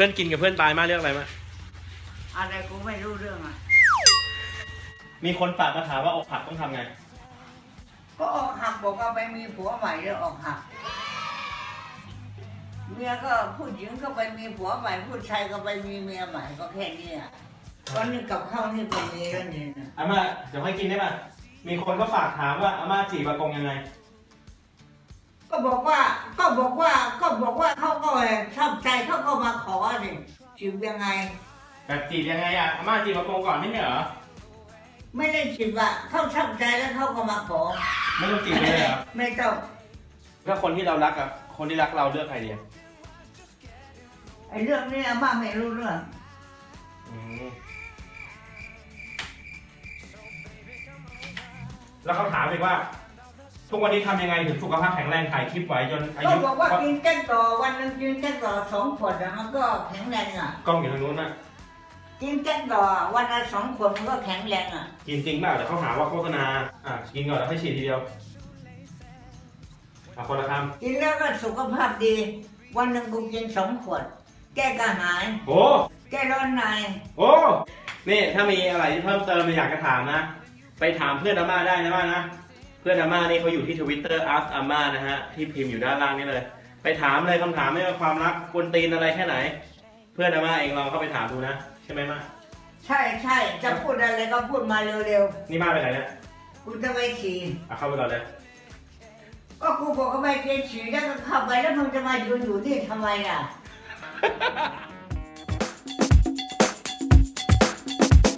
พื่อนกินกับเพื่อนตายมาเรื่องอะไรมาอะไรกูไม่รู้เรื่องอะ มีคนฝากมาถามว่าอกหักต้องทำไง ก็ออกหักบอกว่าไปมีผัวใหม่แล้วออกหัก เมียก็ผู้หญิงก็ไปมีผัวใหม่ผู้ชายก็ไปมีเมียใหม่ก็แค่นี้อะตอนนี้กับข้าวนี่ก็มีแล้วนี่นะอาม่าเดี๋ยวให้กินได้ป่ะ มีคนก็ฝากถามว่าอาม่าจีบอากงยังไง ก็บอกว่าก็บอกว่าก็บอกว่าเขา ก็ชอบใจเขาก็มาขอสิจีบยังไง แบบจีบยังไงอะอาม่าจีบอากงก่อนไม่ใช่เหรอ ไม่ได้จีบอะเขาชอบใจแล้วเขาก็มาขอ ไม่ต้องจีบเลยเหรอไม่ต้องก็คนที่เรารักอะคนที่รักเราเลือกใครดีอะไอ้เรื่องนี้อาม่าไม่รู้เรื่อง อืมแล้วเขาถามอีกว่า ทุกวันนี้ทำยังไงถึงสุขภาพแข็งแรงถ่ายคลิปไว้จนอาก็ยุบอกว่ากินแก้ต่อวันหนึงกินแก้ต่อสองขวดอะมันก็แข็งแรงอะ กล้องอยู่ทางนู้นนะกินแก้ต่อวันละสองขวดมันก็แข็งแรงอะ กินจริงเปล่าเดี๋ยวเขาหาว่าโฆษณาอะกินก่อนแล้วค่อยฉีดทีเดียวอะคนละคกินแล้วก็สุขภาพดี วันหนึ่งกูกินสองขวด แก้กระหายำโอ้ แก้ร้อนใน โอ้ นี่ถ้ามีอะไรที่เพิ่มเติมอยากจะถามนะ ไปถามเพื่อนอาม่าได้นะว่านะเพื่อนอาม่านี่เขาอยู่ที่ทวิตเตอร์ ask อาม่านะฮะ ที่พิมพ์อยู่ด้านล่างนี่เลย ไปถามเลยคำถามไม่ว่าความรักควรตีนอะไรแค่ไหน เพื่อนอาม่าเองลองเข้าไปถามดูนะ ใช่ไหมม่าใช่ใช่จะพูดอะไรก็พูดมาเร็วนี่ม่าไปไหนเนี่ยๆกูจะไปฉี่อะเข้าไปก่อนเลยก็กูบอกว่าไม่ไปฉี่แล้วก็เข้าไปแล้วมึงจะมายืนอยู่ที่ทำไมล่ะ